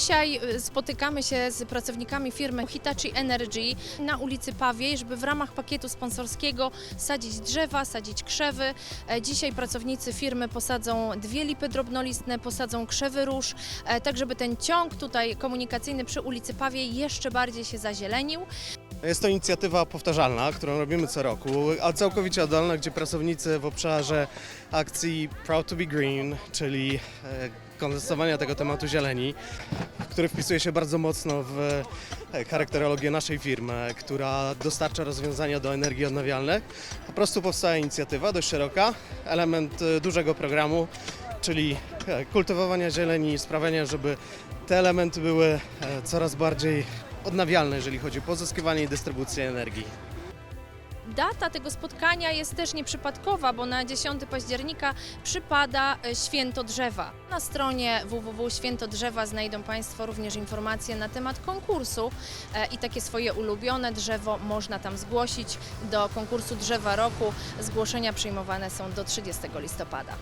Dzisiaj y, spotykamy się z pracownikami firmy Hitachi Energy na ulicy Pawiej, żeby w ramach pakietu sponsorskiego sadzić drzewa, sadzić krzewy. E, Dzisiaj pracownicy firmy posadzą dwie lipy drobnolistne, posadzą krzewy róż, e, tak żeby ten ciąg tutaj komunikacyjny przy ulicy Pawiej jeszcze bardziej się zazielenił. Jest to inicjatywa powtarzalna, którą robimy co roku, a całkowicie oddolna, gdzie pracownicy w obszarze akcji Proud to be Green, czyli e, kontestowania tego tematu zieleni, który wpisuje się bardzo mocno w e, charakterologię naszej firmy, która dostarcza rozwiązania do energii odnawialnych. Po prostu powstała inicjatywa dość szeroka, element e, dużego programu, czyli e, kultywowania zieleni, sprawiania, żeby te elementy były coraz bardziej odnawialne, jeżeli chodzi o pozyskiwanie i dystrybucję energii. Data tego spotkania jest też nieprzypadkowa, bo na 10 października przypada e, Święto Drzewa. Na stronie www.świętodrzewa znajdą Państwo również informacje na temat konkursu e, i takie swoje ulubione drzewo można tam zgłosić do konkursu Drzewa Roku. Zgłoszenia przyjmowane są do 30 listopada.